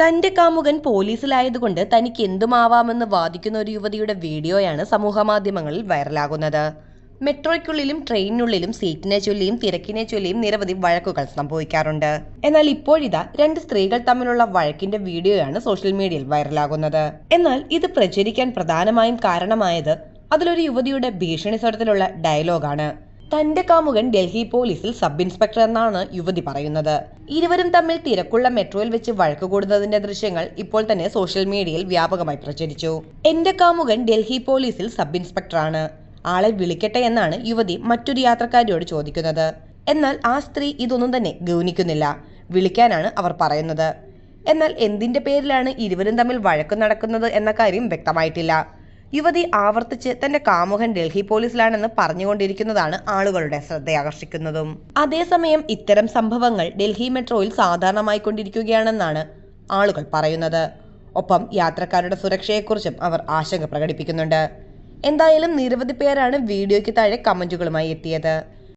തന്റെ കാമുകൻ പോലീസിലായതുകൊണ്ട് തനിക്ക് എന്തുമാവാമെന്ന് വാദിക്കുന്ന ഒരു യുവതിയുടെ വീഡിയോയാണ് സമൂഹമാധ്യമങ്ങളിൽ വൈറലാകുന്നത്. മെട്രോയ്ക്കുള്ളിലും ട്രെയിനിനുള്ളിലും സീറ്റിനെ ചൊല്ലിയും തിരക്കിനെ ചൊല്ലിയും നിരവധി വഴക്കുകൾ സംഭവിക്കാറുണ്ട്. എന്നാൽ ഇപ്പോഴിതാ രണ്ട് സ്ത്രീകൾ തമ്മിലുള്ള വഴക്കിന്റെ വീഡിയോയാണ് സോഷ്യൽ മീഡിയയിൽ വൈറലാകുന്നത്. എന്നാൽ ഇത് പ്രചരിക്കാൻ പ്രധാനമായും കാരണമായത് അതിലൊരു യുവതിയുടെ ഭീഷണി സ്വരത്തിലുള്ള ഡയലോഗാണ്. തന്റെ കാമുകൻ ഡൽഹി പോലീസിൽ സബ് ഇൻസ്പെക്ടർ എന്നാണ് യുവതി പറയുന്നത്. ഇരുവരും തമ്മിൽ തിരക്കുള്ള മെട്രോയിൽ വെച്ച് വഴക്ക് കൂടുന്നതിന്റെ ദൃശ്യങ്ങൾ ഇപ്പോൾ തന്നെ സോഷ്യൽ മീഡിയയിൽ വ്യാപകമായി പ്രചരിച്ചു. എന്റെ കാമുകൻ ഡൽഹി പോലീസിൽ സബ് ഇൻസ്പെക്ടറാണ് ആളെ വിളിക്കട്ടെ എന്നാണ് യുവതി മറ്റൊരു യാത്രക്കാരിയോട് ചോദിക്കുന്നത്. എന്നാൽ ആ സ്ത്രീ ഇതൊന്നും തന്നെ ഗൗനിക്കുന്നില്ല. വിളിക്കാനാണ് അവർ പറയുന്നത്. എന്നാൽ എന്തിന്റെ പേരിലാണ് ഇരുവരും തമ്മിൽ വഴക്ക് നടക്കുന്നത് എന്ന കാര്യം വ്യക്തമായിട്ടില്ല. യുവതി ആവർത്തിച്ച് തന്റെ കാമുകൻ ഡൽഹി പോലീസിലാണെന്ന് പറഞ്ഞുകൊണ്ടിരിക്കുന്നതാണ് ആളുകളുടെ ശ്രദ്ധയാകർഷിക്കുന്നതും. അതേസമയം ഇത്തരം സംഭവങ്ങൾ ഡൽഹി മെട്രോയിൽ സാധാരണമായി കൊണ്ടിരിക്കുകയാണെന്നാണ് ആളുകൾ പറയുന്നത്. ഒപ്പം യാത്രക്കാരുടെ സുരക്ഷയെക്കുറിച്ചും അവർ ആശങ്ക പ്രകടിപ്പിക്കുന്നുണ്ട്. എന്തായാലും നിരവധി പേരാണ് വീഡിയോയ്ക്ക് താഴെ കമന്റുകളുമായി എത്തിയത്.